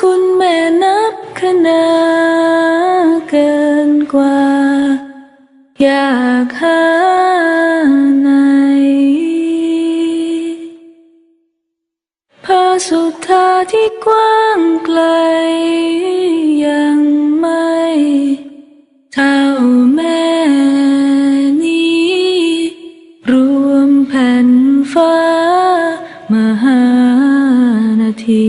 คุณแม่นับขนาเกินกว่า อยากหาไหนพาสุดทาที่กว้างไกล ยังไม่เท่าแม่นี้ รวมแผ่นฟ้ามหานาที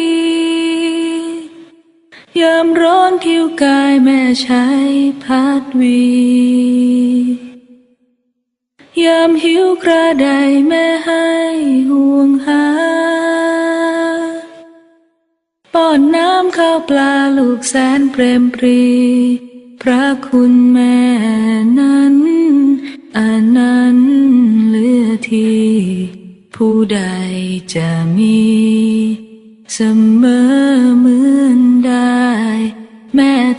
ยามร้อนผิวกายแม่ใช้พัดวี ยามหิวกระไดแม่ให้ห่วงหา ป้อนน้ำข้าวปลาลูกแสนเปรมปรี พระคุณแม่นั้นอันนั้นเลือที่ผู้ใดจะมี เสมอ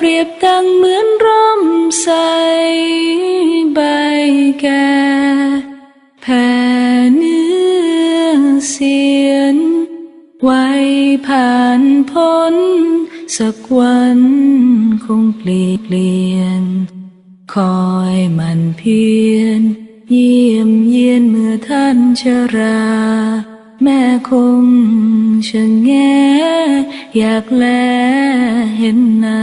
เปรียบดังเหมือนร่มใสใบแก่แผ่เนื้อเสียน ไว้ผ่านพ้น สักวันคงเปลี่ยนเปลี่ยน คอยมันเพียรเยี่ยมเยียนเมื่อท่านชรา แม่คงชะแงอยากแลเห็นหน้า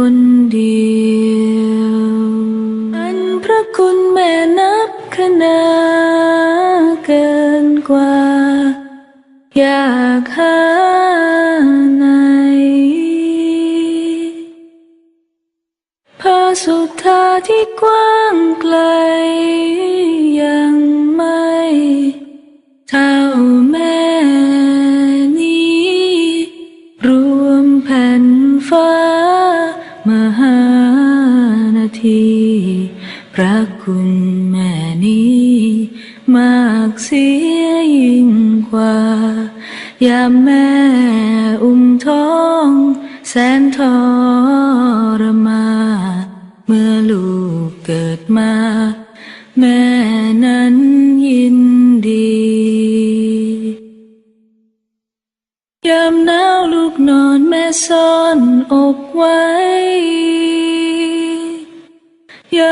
คน มหานาที พระคุณแม่นี้ มากเสียยิ่งกว่า ยามแม่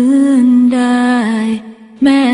อ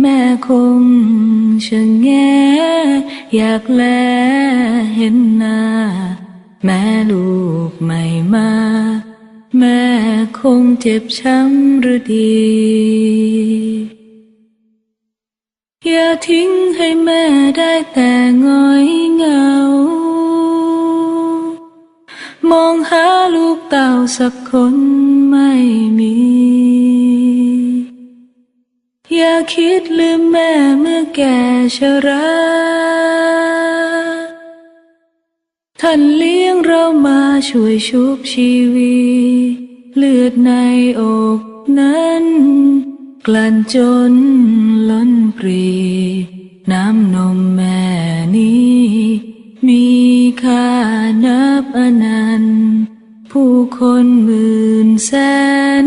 แม่คงชะแงอยากแลเห็นหน้า แม่ลูกไม่มา แม่คงเจ็บช้ำหรือดี อย่าทิ้งให้แม่ได้แต่ง้อยเหงา มองหาลูกเต่าสักคนไม่มี อย่าคิดลืมแม่เมื่อแก่ชรา ท่านเลี้ยงเรามาช่วยชุบชีวีเลือดในอกนั้น กลั่นจนล้นปรี น้ำนมแม่นี้ มีค่านับอนันต์ ผู้คนหมื่นแสน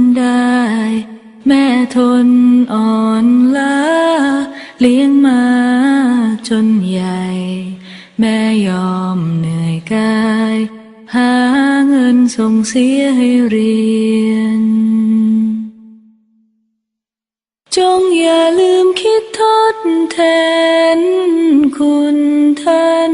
ทนอ่อนล้าเลี้ยงมาจนใหญ่ แม่ยอมเหนื่อยกาย หาเงินส่งเสียให้เรียน จงอย่าลืมคิดทดแทนคุณท่าน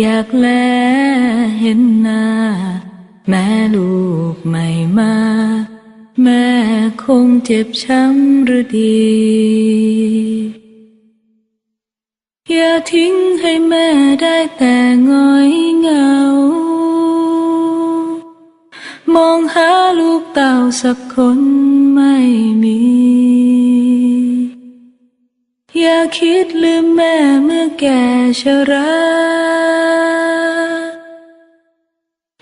อยากแลเห็นหน้า แม่ลูกไม่มา แม่คงเจ็บช้ำหรือดี อย่าทิ้งให้แม่ได้แต่ง้อยเหงา มองหาลูกเต่าสักคนไม่มี อย่าคิดลืมแม่เมื่อแก่ชรา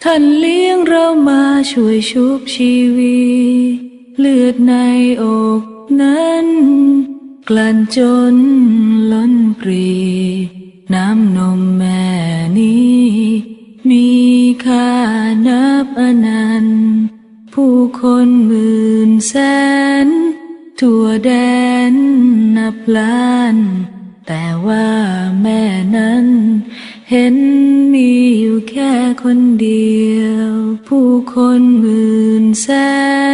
ท่านเลี้ยงเรามาช่วยชุบชีวีเลือดในอกนั้น กลั่นจนล้นปรี น้ำนม ล้าน แต่ว่าแม่นั้น เห็นมีอยู่แค่คนเดียว ผู้คนหมื่นแส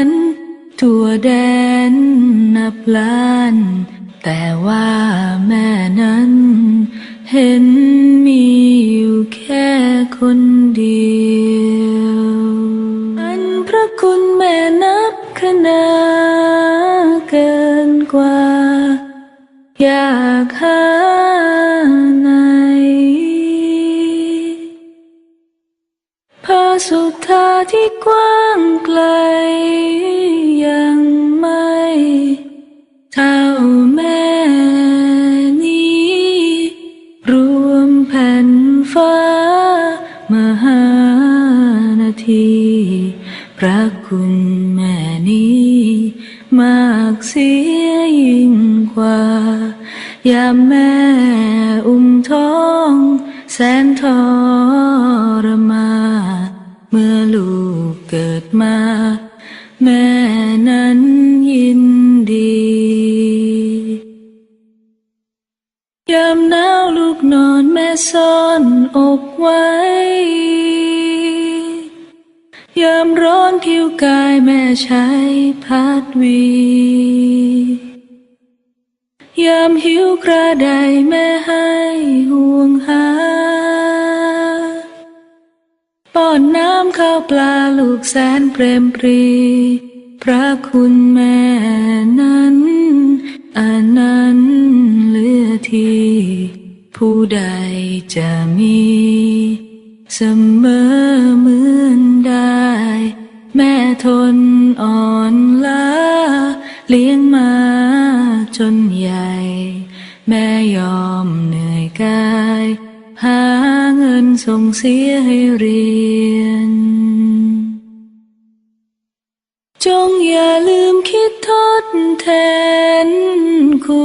น ทั่วแดนนับล้าน แต่ว่าแม่นั้น เห็นมีอยู่แค่คนเดียว อันพระคุณแม่นับขนา อยากหาไหนพระสุธาที่กว้างไกล อนอกไว้ ยามร้อนผิวกายแม่ใช้พัดวี ยามหิวกระไดแม่ให้ห่วงหา ป้อนน้ำข้าวปลาลูกแสนเปรมปรี พระคุณแม่นั้นอันนั้นเหลือที่ผู้ใดจะ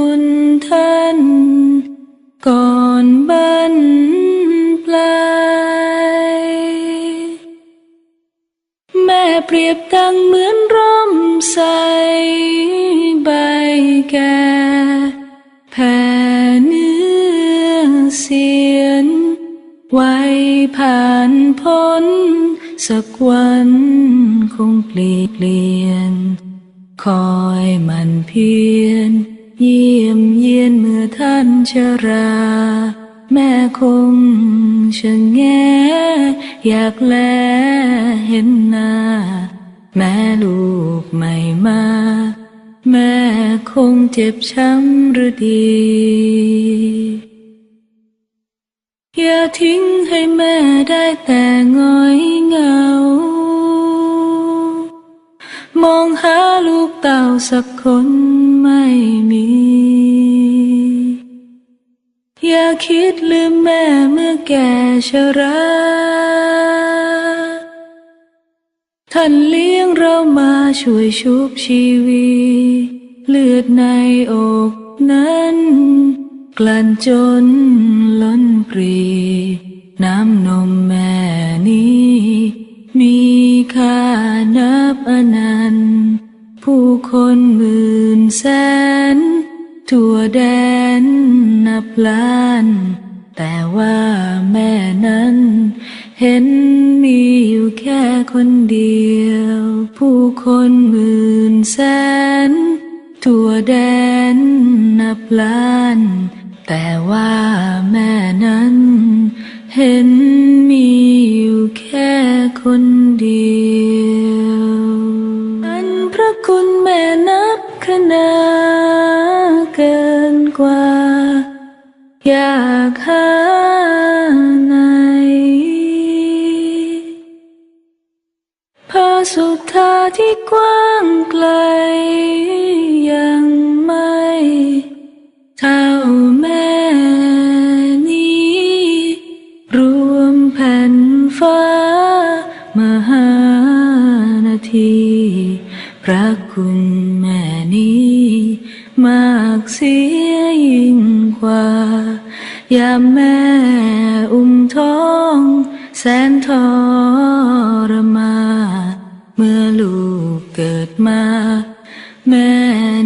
คุณท่าน ก่อนบันปลายแม่เปรียบดังเหมือนร่มใสใบแก่แผ่เนื้อเสียน ไว้ผ่านพ้น สักวันคงเปลี่ยนเปลี่ยนคอยมันเพียร อท่านชรา แม่คงชะแงอยากแลเห็นหน้า แม่ลูกไม่มา แม่คงเจ็บช้ำหรือดี อย่าทิ้งให้แม่ได้แต่ง้อยเหงามองหาลูกเต่าสักคนไม่มี อย่าคิดลืมแม่เมื่อแก่ชรา ท่านเลี้ยงเรามาช่วยชุบชีวีเลือดในอกนั้น กลั่นจนล้นปรี น้ำนมแม่นี้ มีค่านับอนันต์ ผู้คนหมื่นแสน ทั่วแดน ล้าน แต่ว่าแม่นั้น เห็นมีอยู่แค่คนเดียว ผู้คนหมื่นแสน ทั่วแดนนับล้านแต่ว่าแม่นั้น สุธาที่กว้างไกล ยังไม่เท่าแม่นี้ รวมแผ่นฟ้า มหานาที พระคุณแม่นี้ มากเสียยิ่งกว่า ยามแม่อุ้มท้อง แสนทรม มา แม่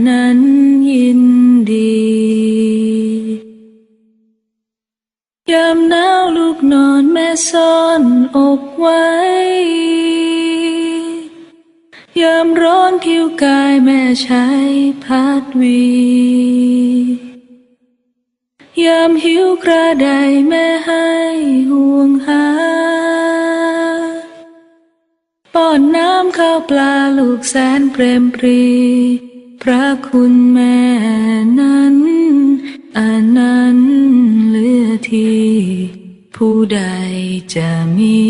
นั้นยินดี ยามหนาวลูกนอนแม่ซ่อนอกไว้ ยามร้อนผิวกายแม่ใช้พัดวี ยามหิวกระไดแม่ให้ห่วงหา อนน้ำข้าวปลาลูกแสนเปรมปรี พระคุณแม่นั้นอันนั้นเหลือที่ผู้ใดจะมี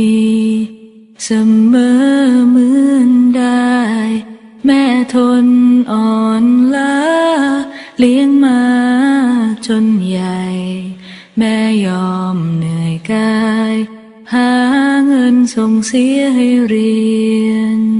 เสมอเหมือนได้ แม่ทนอ่อนล้าเลี้ยงมาจน ส่งเสียให้เรียน